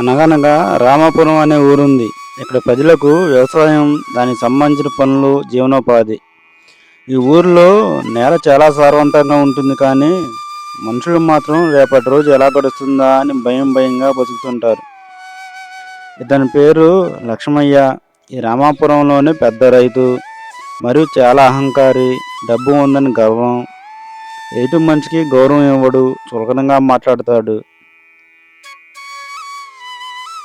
అనగనగా రామాపురం అనే ఊరుంది. ఇక్కడ ప్రజలకు వ్యవసాయం దానికి సంబంధించిన పనులు జీవనోపాధి. ఈ ఊరిలో నేల చాలా సారవంతంగా ఉంటుంది కానీ మనుషులు మాత్రం రేపటి రోజు ఎలా గడుస్తుందా అని భయం భయంగా బతుకుతుంటారు. ఇతని పేరు లక్ష్మయ్య. ఈ రామాపురంలోనే పెద్ద రైతు మరియు చాలా అహంకారి డబ్బు ఉందని గర్వం. ఎటు మనిషికి గౌరవం ఇవ్వడు చులకనంగా మాట్లాడతాడు.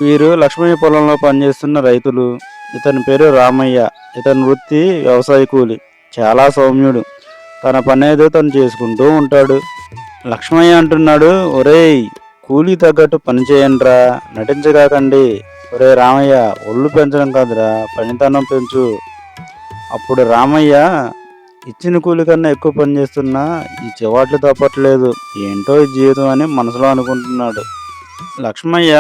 వీరు లక్ష్మయ్య పొలంలో పనిచేస్తున్న రైతులు. ఇతని పేరు రామయ్య. ఇతని వృత్తి వ్యవసాయ కూలి. చాలా సౌమ్యుడు. తన పని ఏదో తను చేసుకుంటూ ఉంటాడు. లక్ష్మయ్య అంటున్నాడు ఒరేయ్ కూలీ తగ్గట్టు పని చేయండిరా. నటించగాకండి. ఒరే రామయ్య ఒళ్ళు పెంచడం కాదురా. పనితనం పెంచు. అప్పుడు రామయ్య ఇచ్చిన కూలి కన్నా ఎక్కువ పని చేస్తున్నా ఈ చివాట్లు తప్పట్లేదు. ఏంటో ఈ జీవితం అని మనసులో అనుకుంటున్నాడు. లక్ష్మయ్య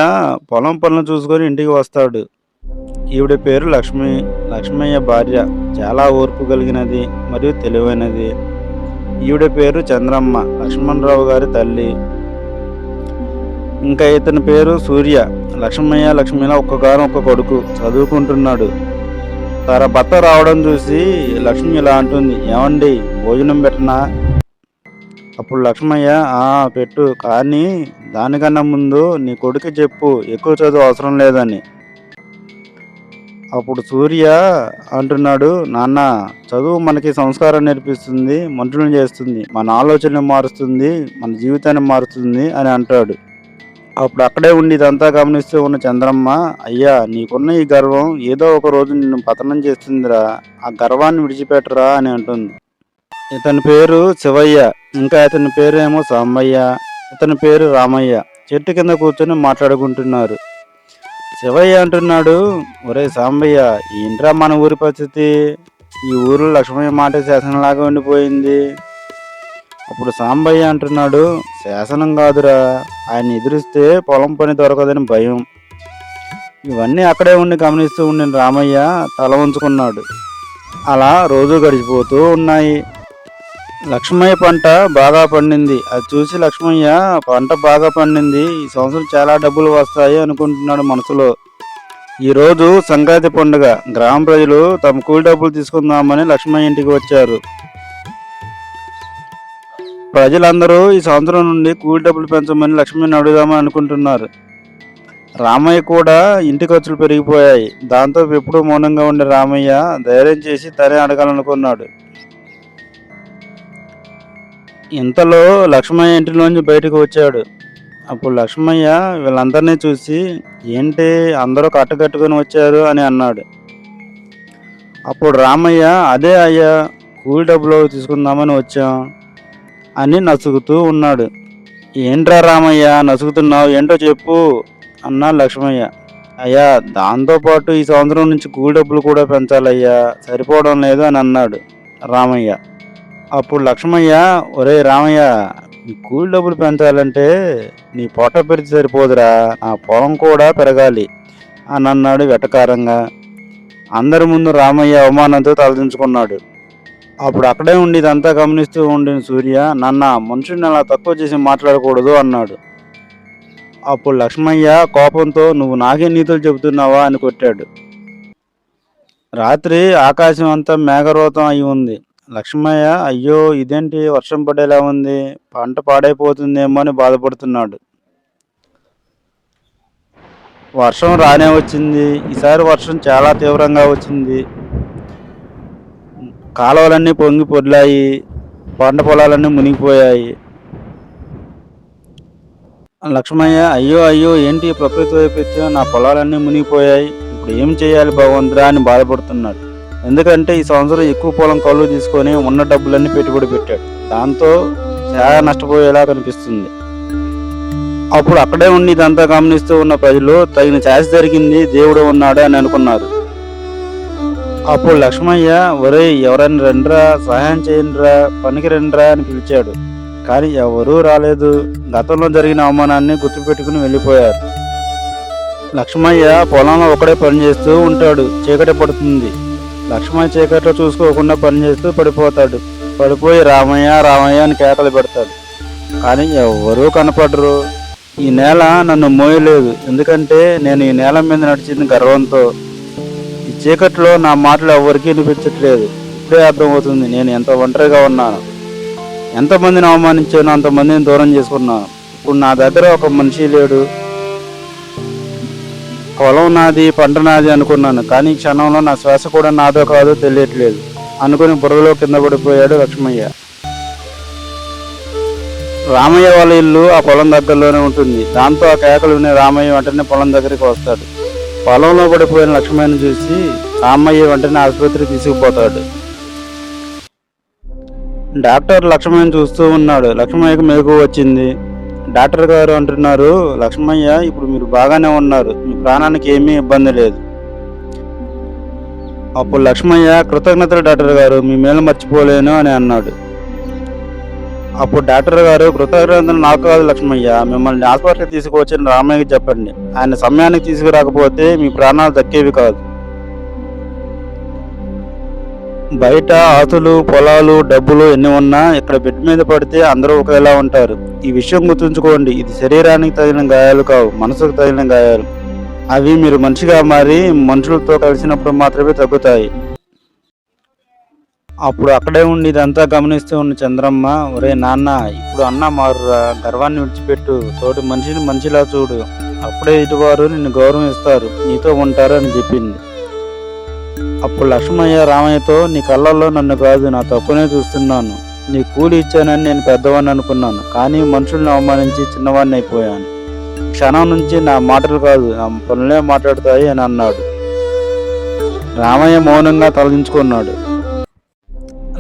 పొలం పనులు చూసుకొని ఇంటికి వస్తాడు. ఈవిడ పేరు లక్ష్మి. లక్ష్మయ్య భార్య చాలా ఓర్పు కలిగినది మరియు తెలివైనది. ఈవిడ పేరు చంద్రమ్మ లక్ష్మణరావు గారి తల్లి. ఇంకా ఇతని పేరు సూర్య. లక్ష్మయ్య లక్ష్మిల ఒక్కగాను ఒక్క కొడుకు చదువుకుంటున్నాడు. తన భర్త రావడం చూసి లక్ష్మి ఇలా అంటుంది ఏమండి భోజనం పెట్టనా? అప్పుడు లక్ష్మయ్య ఆ పెట్టు కానీ దానికన్నా ముందు నీ కొడుకు చెప్పు ఎక్కువ చదువు అవసరం లేదని. అప్పుడు సూర్య అంటున్నాడు నాన్న చదువు మనకి సంస్కారం నేర్పిస్తుంది మనుషులను చేస్తుంది మన ఆలోచనలు మారుస్తుంది మన జీవితాన్ని మారుస్తుంది అని అంటాడు. అప్పుడు అక్కడే ఉండి ఇదంతా గమనిస్తూ ఉన్న చంద్రమ్మ అయ్యా నీకున్న ఈ గర్వం ఏదో ఒక రోజు నిన్ను పతనం చేస్తుందిరా ఆ గర్వాన్ని విడిచిపెట్టరా అని అంటుంది. ఇతని పేరు శివయ్య ఇంకా ఇతని పేరేమో సామయ్య సాంబయ్య ఇతని పేరు రామయ్య. చెట్టు కింద కూర్చొని మాట్లాడుకుంటున్నారు. శివయ్య అంటున్నాడు ఒరే సాంబయ్య ఏంట్రా మన ఊరి పరిస్థితి? ఈ ఊరిలో లక్ష్మయ్య మాట శాసనంలాగా ఉండిపోయింది. అప్పుడు సాంబయ్య అంటున్నాడు శాసనం కాదురా ఆయన ఎదురిస్తే పొలం పని దొరకదని భయం. ఇవన్నీ అక్కడే ఉండి గమనిస్తూ ఉండిన రామయ్య తల ఉంచుకున్నాడు అలా రోజు గడిచిపోతూ ఉన్నాయి. లక్ష్మయ్య పంట బాగా పండింది. అది చూసి లక్ష్మయ్య పంట బాగా పండింది. ఈ సంవత్సరం చాలా డబ్బులు వస్తాయి అనుకుంటున్నాడు మనసులో. ఈరోజు సంక్రాంతి పండుగ. గ్రామ ప్రజలు తమ కూలి డబ్బులు తీసుకుందామని లక్ష్మయ్య ఇంటికి వచ్చారు. ప్రజలందరూ ఈ సంవత్సరం నుండి కూలి డబ్బులు పెంచమని లక్ష్మయ్యని అడుగుదామని అనుకుంటున్నారు. రామయ్య కూడా ఇంటి ఖర్చులు పెరిగిపోయాయి. దాంతో ఎప్పుడూ మౌనంగా ఉండే రామయ్య ధైర్యం చేసి తనే అడగాలనుకున్నాడు. ఇంతలో లక్ష్మయ్య ఇంటిలోంచి బయటకు వచ్చాడు. అప్పుడు లక్ష్మయ్య వీళ్ళందరినీ చూసి ఏంటి అందరూ కట్టకట్టుకొని వచ్చారు? అని అన్నాడు. అప్పుడు రామయ్య అదే అయ్యా కూలి డబ్బులు తీసుకుందామని వచ్చాం అని నసుగుతూ ఉన్నాడు. ఏంట్రా రామయ్య నసుగుతున్నావు? ఏంటో చెప్పు అన్నా లక్ష్మయ్య. అయ్యా దాంతోపాటు ఈ సంవత్సరం నుంచి కూలి డబ్బులు కూడా పెంచాలయ్యా సరిపోవడం లేదు అని అన్నాడు రామయ్య. అప్పుడు లక్ష్మయ్య ఒరే రామయ్య నీ కూలి డబ్బులు పెంచాలంటే నీ పొట్ట పెరిచి సరిపోదురా నా పొలం కూడా పెరగాలి అని అన్నాడు వెటకారంగా. అందరి ముందు రామయ్య అవమానంతో తలదించుకున్నాడు. అప్పుడు అక్కడే ఉండి ఇదంతా గమనిస్తూ ఉండిన సూర్య నన్న మనుషుని అలా తక్కువ చేసి మాట్లాడకూడదు అన్నాడు. అప్పుడు లక్ష్మయ్య కోపంతో నువ్వు నాకే నీతులు చెబుతున్నావా అని కొట్టాడు. రాత్రి ఆకాశం అంతా మేఘరోతం అయి ఉంది. లక్ష్మయ్య అయ్యో ఇదేంటి? వర్షం పడేలా ఉంది. పంట పాడైపోతుందేమో అని బాధపడుతున్నాడు. వర్షం రానే వచ్చింది. ఈసారి వర్షం చాలా తీవ్రంగా వచ్చింది. కాలువలన్నీ పొంగి పొర్లాయి. పంట పొలాలన్నీ మునిగిపోయాయి. లక్ష్మయ్య అయ్యో అయ్యో ఏంటి ప్రకృతి వైపు నా పొలాలన్నీ మునిగిపోయాయి. ఇప్పుడు ఏం చేయాలి బాగుందిరా అని బాధపడుతున్నాడు. ఎందుకంటే ఈ సంవత్సరం ఎక్కువ పొలం కళ్ళు తీసుకొని ఉన్న డబ్బులన్నీ పెట్టుబడి పెట్టాడు. దాంతో చాలా నష్టపోయేలా కనిపిస్తుంది. అప్పుడు అక్కడే ఉండి ఇదంతా గమనిస్తూ ఉన్న ప్రజలు తగిన ఛాయిస్ జరిగింది దేవుడు ఉన్నాడు అని అనుకున్నారు. అప్పుడు లక్ష్మయ్య ఒరే ఎవరైనా రండ్రా సహాయం చేయండిరా పనికి రండ్రా అని పిలిచాడు. కానీ ఎవరూ రాలేదు. గతంలో జరిగిన అవమానాన్ని గుర్తుపెట్టుకుని వెళ్ళిపోయారు. లక్ష్మయ్య పొలంలో ఒకడే పనిచేస్తూ ఉంటాడు. చీకటి పడుతుంది. లక్ష్మణ్ చీకట్లో చూసుకోకుండా పనిచేస్తూ పడిపోతాడు. పడిపోయి రామయ్య రామయ్య అని కేకలు పెడతాడు. కానీ ఎవరూ కనపడరు. ఈ నేల నన్ను మోయలేదు. ఎందుకంటే నేను ఈ నేల మీద నడిచింది గర్వంతో. ఈ చీకట్లో నా మాటలు ఎవరికీ వినిపించట్లేదు. ఇప్పుడే అర్థమవుతుంది నేను ఎంత ఒంటరిగా ఉన్నాను. ఎంతమందిని అవమానించాను అంతమందిని దూరం చేసుకున్నాను. ఇప్పుడు నా దగ్గర ఒక మనిషి లేడు. పొలం నాది పంట నాది అనుకున్నాను. కానీ క్షణంలో నా శ్వాస కూడా నాదో కాదో తెలియట్లేదు. అనుకుని బురదలో కింద పడిపోయాడు లక్ష్మయ్య. రామయ్య వాళ్ళ ఇల్లు ఆ పొలం దగ్గరలోనే ఉంటుంది. దాంతో ఆ కేకలు వినే రామయ్య వెంటనే పొలం దగ్గరికి వస్తాడు. పొలంలో పడిపోయిన లక్ష్మయ్యను చూసి రామయ్య వెంటనే ఆసుపత్రికి తీసుకుపోతాడు. డాక్టర్ లక్ష్మయ్యను చూస్తూ ఉన్నాడు. లక్ష్మయ్యకు మెలకు వచ్చింది. డాక్టర్ గారు అంటున్నారు లక్ష్మయ్య ఇప్పుడు మీరు బాగానే ఉన్నారు. మీ ప్రాణానికి ఏమీ ఇబ్బంది లేదు. అప్పుడు లక్ష్మయ్య కృతజ్ఞతలు డాక్టర్ గారు మీ మేలు మర్చిపోలేను అని అన్నాడు. అప్పుడు డాక్టర్ గారు కృతజ్ఞతలు నాకు కాదు లక్ష్మయ్య మిమ్మల్ని హాస్పిటల్కి తీసుకువచ్చిన రామయ్యకి చెప్పండి. ఆయన సమయానికి తీసుకురాకపోతే మీ ప్రాణాలు దక్కేవి కాదు. బయట ఆతులు పొలాలు డబ్బులు ఎన్ని ఉన్నా ఇక్కడ బెడ్ మీద పడితే అందరూ ఒకేలా ఉంటారు. ఈ విషయం గుర్తుంచుకోండి. ఇది శరీరానికి తగిన గాయాలు కావు మనసుకు తగిన గాయాలు. అవి మీరు మనిషిగా మారి మనుషులతో కలిసినప్పుడు మాత్రమే తగ్గుతాయి. అప్పుడు అక్కడే ఉండి ఇదంతా గమనిస్తూ ఉన్న చంద్రమ్మ ఒరే నాన్న ఇప్పుడు అన్న మారురా గర్వాన్ని విడిచిపెట్టు తోటి మనిషిని మనిషిలా చూడు. అప్పుడే ఇటువారు నిన్ను గౌరవిస్తారు నీతో ఉంటారు అని చెప్పింది. అప్పుడు లక్ష్మయ్య రామయ్యతో నీ కళ్ళల్లో నన్ను కాదు నా తప్పునే చూస్తున్నాను. నీ కూలి ఇచ్చానని నేను పెద్దవాడిని అనుకున్నాను. కానీ మనుషుల్ని అవమానించి చిన్నవాడిని అయిపోయాను. క్షణం నుంచి నా మాటలు కాదు నా పనులే మాట్లాడతాయి అని అన్నాడు. రామయ్య మౌనంగా తలదించుకున్నాడు.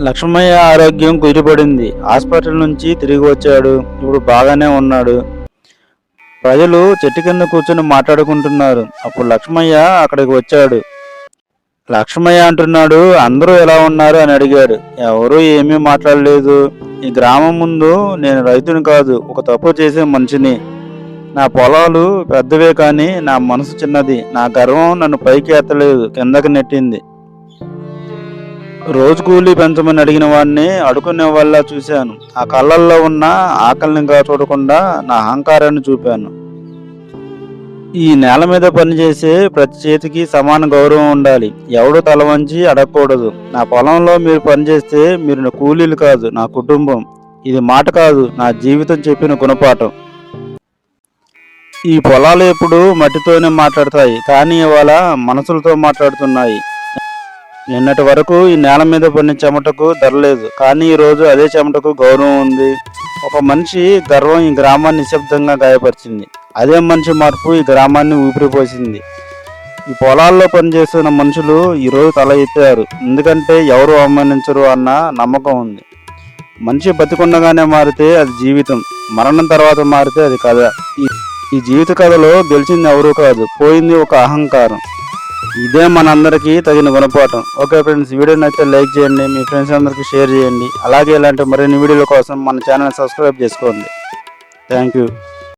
లక్ష్మయ్య ఆరోగ్యం కుదిరిపడింది. హాస్పిటల్ నుంచి తిరిగి వచ్చాడు. ఇప్పుడు బాగానే ఉన్నాడు. ప్రజలు చెట్టు కింద కూర్చొని మాట్లాడుకుంటున్నారు. అప్పుడు లక్ష్మయ్య అక్కడికి వచ్చాడు. లక్ష్మయ్య అంటున్నాడు అందరూ ఎలా ఉన్నారు? అని అడిగాడు. ఎవరూ ఏమీ మాట్లాడలేదు. ఈ గ్రామం ముందు నేను రైతుని కాదు ఒక తప్పు చేసే మనిషిని. నా పొలాలు పెద్దవే కానీ నా మనసు చిన్నది. నా గర్వం నన్ను పైకి ఎత్తలేదు కిందకి నెట్టింది. రోజు కూలీ పెంచమని అడిగిన వాడిని అడుకునే వల్ల చూశాను. ఆ కళ్ళల్లో ఉన్న ఆకలిని చూడకుండా నా అహంకారాన్ని చూపాను. ఈ నేల మీద పనిచేసే ప్రతి చేతికి సమాన గౌరవం ఉండాలి. ఎవడు తల వంచి అడగకూడదు. నా పొలంలో మీరు పనిచేస్తే మీరు నా కూలీలు కాదు నా కుటుంబం. ఇది మాట కాదు నా జీవితం చెప్పిన గుణపాఠం. ఈ పొలాలు ఎప్పుడు మట్టితోనే మాట్లాడతాయి కానీ ఇవాళ మనసులతో మాట్లాడుతున్నాయి. నిన్నటి వరకు ఈ నేల మీద పడిన చెమటకు ధరలేదు కానీ ఈరోజు అదే చెమటకు గౌరవం ఉంది. ఒక మనిషి గర్వం ఈ గ్రామాన్ని నిశ్శబ్దంగా గాయపరిచింది. అదే మనిషి మార్పు ఈ గ్రామాన్ని ఊపిరిపోసింది. ఈ పొలాల్లో పనిచేస్తున్న మనుషులు ఈరోజు తల ఎత్తారు. ఎందుకంటే ఎవరు అవమానించరు అన్న నమ్మకం ఉంది. మనిషి బతికుండగానే మారితే అది జీవితం. మరణం తర్వాత మారితే అది కథ. ఈ- ఈ జీవిత కథలో గెలిచింది ఎవరూ కాదు పోయింది ఒక అహంకారం. ఇదే మనందరికీ తగిన గుణపాఠం. ఓకే ఫ్రెండ్స్ వీడియో నచ్చితే లైక్ చేయండి మీ ఫ్రెండ్స్ అందరికీ షేర్ చేయండి. అలాగే ఇలాంటి మరిన్ని వీడియోల కోసం మన ఛానల్ సబ్స్క్రైబ్ చేసుకోండి. Thank you.